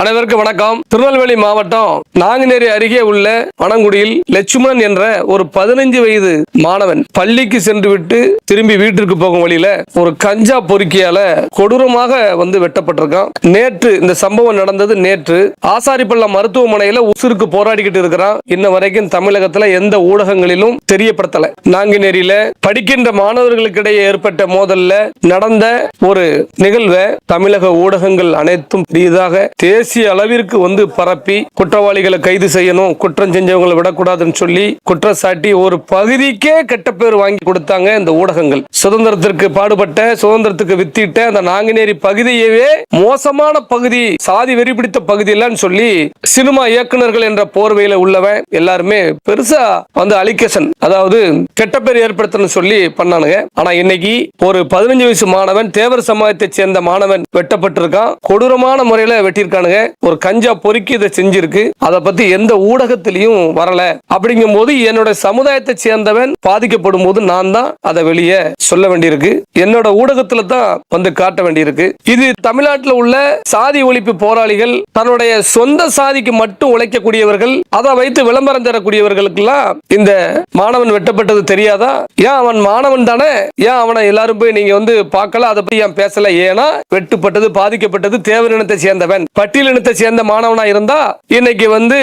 அனைவருக்கும் வணக்கம். திருநெல்வேலி மாவட்டம் நாங்குநேரி அருகே உள்ள வனங்குடியில் லட்சுமணன் என்ற ஒரு பதினஞ்சு வயது மாணவன் பள்ளிக்கு சென்று விட்டு திரும்பி வீட்டிற்கு போகும் வழியில ஒரு கஞ்சா பொறுக்கியால கொடூரமாக வந்து வெட்டப்பட்டிருக்கான். நேற்று இந்த சம்பவம் நடந்தது. நேற்று ஆசாரிப்பள்ளம் மருத்துவமனையில உசுருக்கு போராடிக்கிட்டு இருக்கிறான். இன்ன வரைக்கும் தமிழகத்துல எந்த ஊடகங்களிலும் தெரியப்படுத்தல. நாங்குநேரியில படிக்கின்ற மாணவர்களுக்கிடையே ஏற்பட்ட மோதல்ல நடந்த ஒரு நிகழ்வை தமிழக ஊடகங்கள் அனைத்தும் பெரியதாக தேசிய அளவிற்கு வந்து பரப்பி குற்றவாளிகளை கைது செய்யணும் குற்றம் செஞ்சவங்களை விடக்கூடாதுன்னு சொல்லி குற்றச்சாட்டி ஒரு பகுதிக்கே கெட்ட பேர் வாங்கி கொடுத்தாங்க இந்த ஊடகங்கள். சுதந்திரத்திற்கு பாடுபட்ட சுதந்திரத்துக்கு வித்திட்ட அந்த நாங்குநேரி பகுதியவே மோசமான பகுதி சாதி வெறி பிடித்த பகுதி இல்லைன்னு சொல்லி சினிமா இயக்குனர்கள் என்ற போர்வையில உள்ளவன் எல்லாருமே பெருசா வந்து அலிகேஷன் அதாவது கெட்ட பேர் ஏற்படுத்தணும் சொல்லி பண்ணானுங்க. ஆனா இன்னைக்கு ஒரு பதினஞ்சு வயசு மாணவன் தேவர் சமாஜத்தை சேர்ந்த மாணவன் வெட்டப்பட்டிருக்கான். கொடூரமான முறையில வெட்டியிருக்கானுங்க. ஒரு கஞ்சா பொறுக்கி இதை செஞ்சிருக்கு. அதை பத்தி எந்த ஊடகத்திலையும் வரல. அப்படிங்கும் போது என்னோட சமுதாயத்தை சேர்ந்தவன் பாதிக்கப்படும் போது நான் தான் அதை வெளியே சொல்ல வேண்டியிருக்கு. என்னோட ஊடகத்துல தான் வந்து காட்ட வேண்டியிருக்கு. இது தமிழ்நாட்டில் உள்ள சாதி ஒழிப்பு போராளிகள் தன்னுடைய சொந்த சாதிக்கு மட்டும் உழைக்கக்கூடியவர்கள் அதை வைத்து விளம்பரம் தரக்கூடியவர்களுக்கெல்லாம் இந்த மாணவன் வெட்டப்பட்டது தெரியாதா? ஏன் அவன் மாணவன் தானே? ஏன் அவனை எல்லாரும் போய் நீங்க வந்து பார்க்கல? அதை பத்தி ஏன் பேசல? ஏன்னா வெட்டுப்பட்டது பாதிக்கப்பட்டது தேவரினத்தை சேர்ந்தவன். பட்டியல் பட்டியலினத்தை சேர்ந்த மாணவனா இருந்தா இன்னைக்கு வந்து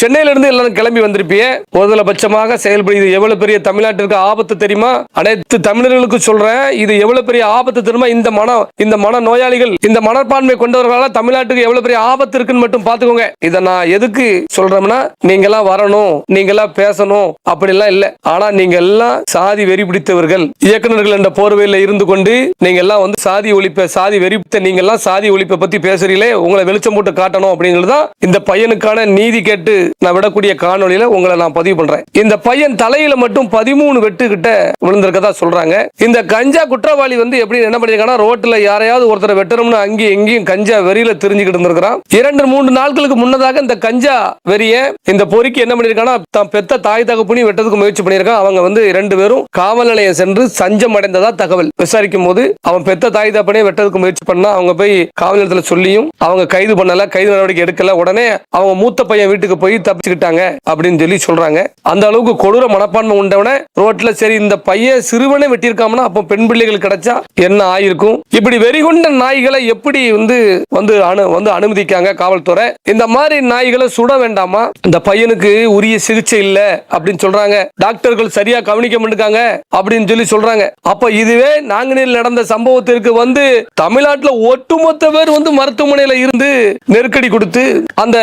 சென்னையில இருந்து எல்லாரும் கிளம்பி வந்திருப்பிய. முதலபட்சமாக செயல்படுகிறது எவ்வளவு பெரிய தமிழ்நாட்டிற்கு ஆபத்து தெரியுமா? அனைத்து தமிழர்களுக்கு சொல்றேன் இது எவ்வளவு பெரிய ஆபத்து தெரியுமா? இந்த மன இந்த மன நோயாளிகள் இந்த மனப்பான்மை கொண்டவர்களால தமிழ்நாட்டுக்கு எவ்வளவு பெரிய ஆபத்து இருக்குன்னு மட்டும் பாத்துக்கோங்க இதை நான் எதுக்கு சொல்றோம்னா நீங்க எல்லாம் வரணும் நீங்க எல்லாம் பேசணும் அப்படிலாம் இல்ல. ஆனா நீங்க எல்லாம் சாதி வெறி பிடித்தவர்கள் இயக்குநர்கள் என்ற போர்வையில் இருந்து கொண்டு நீங்க எல்லாம் வந்து சாதி ஒழிப்ப சாதி வெறி பிடித்த நீங்க எல்லாம் சாதி ஒழிப்பை பத்தி பேசுறீங்களே உங்களை வெளிச்சம் போட்டு காட்டணும் அப்படிங்கிறது தான் இந்த பையனுக்கான நீதி கேட்டு நான் விடக்கூடிய காணொளியில உங்களை நான் பதிவு பண்றேன். இந்த பையன் தலையில மட்டும் பதிமூணு வெட்டு கிட்ட விழுந்திருக்கதா சொல்றாங்க. இந்த கஞ்சா குற்றவாளி வந்து எப்படி என்ன பண்ணிருக்காங்கன்னா ரோட்ல யாரையாவது ஒருத்தரை வெட்டணும்னு அங்கேயும் எங்கேயும் கஞ்சா வெறியில தெரிஞ்சுக்கிட்டு இருந்திருக்கிறான். இரண்டு மூன்று நாட்களுக்கு முன்னதாக இந்த கஞ்சா வெறிய இந்த பொறிக்கு என்ன பண்ணிருக்கானா தான் பெத்த தாய் தகப்புனி வெட்டதுக்கு முயற்சி பண்ணியிருக்கான் அவங்க வந்து ரெண்டு பேரும் காவல் நிலையம் சென்று சஞ்சம் அடைந்ததா தகவல். விசாரிக்கும் போது அவன் பெத்த தாய் தகப்பனே வெட்டதுக்கு முயற்சி பண்ணா அவங்க போய் காவல் நிலையத்துல சொல்லியும் அவங்க கைது பண்ணல கைது நடவடிக்கை எடுக்கல உடனே அவங்க மூத்த பையன் வீட்டுக்கு போய் தப்பிச்சுக்கிட்டாங்க அப்படின்னு சொல்லி சொல்றாங்க. அந்த அளவுக்கு கொடூர மனப்பான்மை உண்டவன ரோட்ல சரி இந்த பையன் சிறுவனை வெட்டியிருக்காமனா அப்போ பெண் பிள்ளைகள் கிடைச்சா என்ன ஆயிருக்கும்? இப்படி வெறிகொண்ட நாய்களை எப்படி வந்து வந்து அனு வந்து அனுமதிக்காங்க காவல்துறை? இந்த மாதிரி நாய்களை சுட வேண்டாமா? இந்த பையனுக்கு உரிய சிகிச்சை இல்ல அப்படின்னு சொல்றாங்க. டாக்டர்கள் சரியா கவனிக்க மாட்டாங்க அப்படின்னு சொல்லி சொல்றாங்க. அப்ப இதுவே நாங்குநேரில் நடந்த சம்பவத்திற்கு வந்து தமிழ்நாட்டுல ஒட்டுமொத்த பேர் வந்து மருத்துவமனையில இருந்து நெருக்கடி கொடுத்து அந்த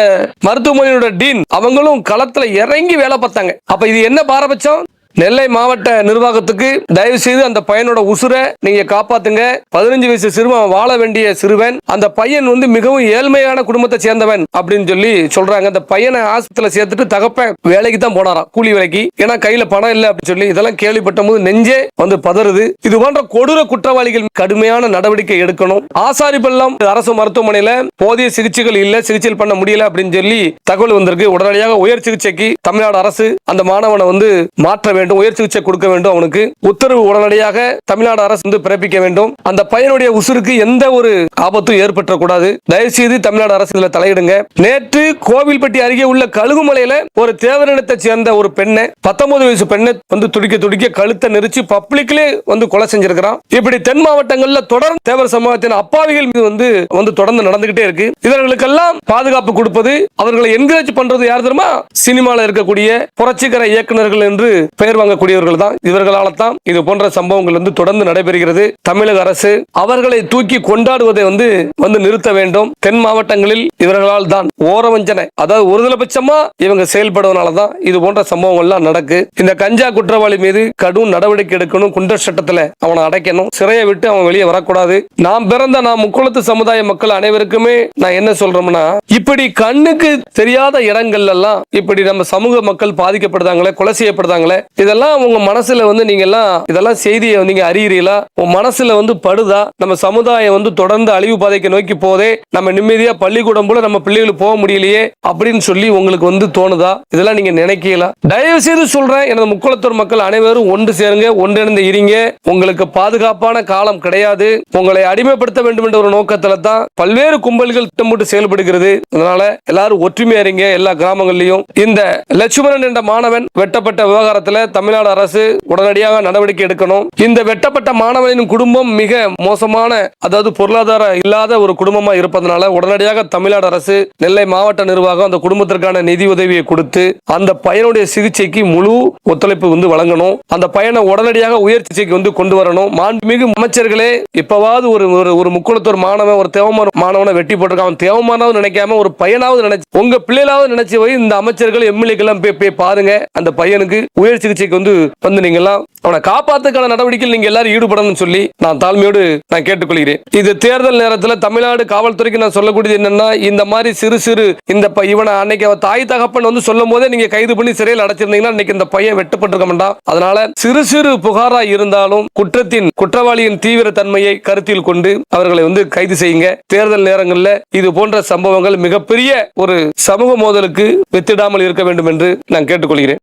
மருத்துவமனையோட டீன் அவங்களும் களத்துல இறங்கி வேலை பார்த்தாங்க. அப்ப இது என்ன பாரபட்சம்? நெல்லை மாவட்ட நிர்வாகத்துக்கு தயவு செய்து அந்த பையனோட உசுரை நீங்க காப்பாத்துங்க. பதினஞ்சு வயசு சிறுவன் வாழ வேண்டிய சிறுவன் அந்த பையன் வந்து மிகவும் ஏழ்மையான குடும்பத்தை சேர்ந்தவன் அப்படின்னு சொல்லி சொல்றாங்க. அந்த பையனை ஆஸ்பத்திரியில சேர்த்துட்டு தகப்பன் வேலைக்கு தான் போனாராம் கூலி வேலைக்கு. ஏன்னா கையில பணம் இல்லை அப்படின்னு சொல்லி இதெல்லாம் கேள்விப்பட்ட போது நெஞ்சே வந்து பதறுது. இது போன்ற கொடூர குற்றவாளிகள் கடுமையான நடவடிக்கை எடுக்கணும். ஆசாரிப்பள்ளம் அரசு மருத்துவமனையில போதிய சிகிச்சைகள் இல்ல சிகிச்சை பண்ண முடியல அப்படின்னு சொல்லி தகவல் வந்திருக்கு. உடனடியாக உயர் சிகிச்சைக்கு தமிழ்நாடு அரசு அந்த மாணவனை வந்து மாற்ற வேண்டும். வேண்டும் உயர் சிகிச்சை கொடுக்க வேண்டும் அவனுக்கு. உத்தரவு உடனடியாக தமிழ்நாடு அரசு வந்து பிறப்பிக்க வேண்டும். அந்த பையனுடைய உசுருக்கு எந்த ஒரு ஆபத்தும் ஏற்பட்டக்கூடாது தயவு செய்து தமிழ்நாடு அரசு இதுல தலையிடுங்க. நேற்று கோவில்பட்டி அருகே உள்ள கழுகுமலையில ஒரு தேவரினத்தை சேர்ந்த ஒரு பெண்ணை பத்தொன்பது வயசு பெண்ணை வந்து துடிக்க துடிக்க கழுத்தை நெரிச்சு பப்ளிக்லே வந்து கொலை செஞ்சிருக்கிறான். இப்படி தென் மாவட்டங்கள்ல தொடர்ந்து தேவர் சமூகத்தின் அப்பாவிகள் மீது வந்து வந்து தொடர்ந்து நடந்துகிட்டே இருக்கு. இவர்களுக்கெல்லாம் பாதுகாப்பு கொடுப்பது அவர்களை என்கரேஜ் பண்றது யார் தெரியுமா? சினிமால இருக்கக்கூடிய புரட்சிகர இயக்குநர்கள் என்று பெயர் வாங்கக்கூடியவர்கள் தான். இவர்களால தான் இது போன்ற சம்பவங்கள் வந்து தொடர்ந்து நடைபெறுகிறது. தமிழக அரசு அவர்களை தூக்கி கொண்டாடுவதை வந்து வந்து நிறுத்த வேண்டும். தென் மாவட்டங்களில் இவர்களால் தான் ஓரவஞ்சனை. அதாவது ஒருதலைபட்சமா இவங்க செயல்படுவதனால தான் இது போன்ற சம்பவங்கள்லாம் நடக்கு. இந்த கஞ்சா குற்றவாளி மீது கடும் நடவடிக்கை எடுக்கணும். குண்டர் சட்டத்துல அவனை அடைக்கணும். சிறையை விட்டு அவன் வெளியே வரக்கூடாது. நாம் பிறந்த நாம் முக்குளத்து சமுதாய மக்கள் அனைவருக்குமே நான் என்ன சொல்றோம்னா இப்படி கண்ணுக்கு தெரியாத இடங்கள்ல எல்லாம் இப்படி நம்ம சமூக மக்கள் பாதிக்கப்படுதாங்களே கொலை செய்யப்படுதாங்களே இதெல்லாம் உங்க மனசுல வந்து நீங்க எல்லாம் இதெல்லாம் செய்தியை நீங்க அறியறீங்களா? உங்க மனசுல வந்து படுதா? நம்ம சமுதாயம் வந்து தொடர்ந்து அழிவு பாதைக்கு நோக்கி போதே நம்ம நிம்மதியா பள்ளிக்கூடம் போல நம்ம பிள்ளைகளுக்கு போக முடியலையே அப்படின்னு சொல்லி உங்களுக்கு வந்து தோணுதா? இதெல்லாம் நீங்க நினைக்கல தயவு செய்து சொல்றேன் எனது முக்குளத்தூர் மக்கள் அனைவரும் ஒன்று சேருங்க ஒன்றிணைந்து இருங்க. உங்களுக்கு பாதுகாப்பான காலம் கிடையாது. உங்களை அடிமைப்படுத்த வேண்டும் என்ற ஒரு நோக்கத்துல தான் பல்வேறு கும்பல்கள் திட்டமிட்டு செயல்படுகிறது. அதனால எல்லாரும் ஒற்றுமையா இருங்க எல்லா கிராமங்கள்லயும். இந்த லட்சுமணன் என்ற மாணவன் வெட்டப்பட்ட விவகாரத்துல தமிழ்நாடு அரசு உடனடியாக நடவடிக்கை எடுக்கணும். இந்த வெட்டப்பட்ட மாணவனின் குடும்பம் மிக மோசமான அதாவது பொருளாதார இல்லாத ஒரு குடும்பமா இருப்பதனால உடனடியாக தமிழ்நாடு அரசு நெல்லை மாவட்ட நிர்வாகம் அந்த குடும்பத்திற்கான நிதி உதவியை கொடுத்து அந்த பையனுடைய சிகிச்சைக்கு முழு ஒத்துழைப்பு வந்து வழங்கணும். அந்த பையனை உடனடியாக உயர் சிகிச்சைக்கு வந்து கொண்டு வரணும். மாண்புமிகு அமைச்சர்களே இப்பவாவது ஒரு ஒரு ஒரு மாணவன் ஒரு தேவமான மாணவனை வெட்டி போட்டிருக்கான். அவன் தேவமானாவது நினைக்காம ஒரு பையனாவது நினைச்சு உங்க பிள்ளைகளாவது நினைச்சு போய் இந்த அமைச்சர்கள் எம்எல்ஏக்கெல்லாம் போய் போய் பாருங்க. அந்த பையனுக்கு உயர் சிகிச்சை சிகிச்சைக்கு வந்து வந்து நீங்க எல்லாம் அவனை காப்பாத்துக்கான நடவடிக்கையில் நீங்க எல்லாரும் ஈடுபடணும்னு சொல்லி நான் தாழ்மையோடு நான் கேட்டுக்கொள்கிறேன். இது தேர்தல் நேரத்தில் தமிழ்நாடு காவல்துறைக்கு நான் சொல்லக்கூடியது என்னன்னா இந்த மாதிரி சிறு சிறு இந்த இவனை அன்னைக்கு அவன் தாய் தகப்பன் வந்து சொல்லும் போதே நீங்க கைது பண்ணி சிறையில் அடைச்சிருந்தீங்கன்னா இன்னைக்கு இந்த பையன் வெட்டப்பட்டிருக்க மாட்டான். அதனால சிறு சிறு புகாரா இருந்தாலும் குற்றத்தின் குற்றவாளியின் தீவிர தன்மையை கருத்தில் கொண்டு அவர்களை வந்து கைது செய்யுங்க. தேர்தல் நேரங்களில் இது போன்ற சம்பவங்கள் மிகப்பெரிய ஒரு சமூக மோதலுக்கு வித்திடாமல் இருக்க வேண்டும் என்று நான் கேட்டுக்கொள்கிறேன்.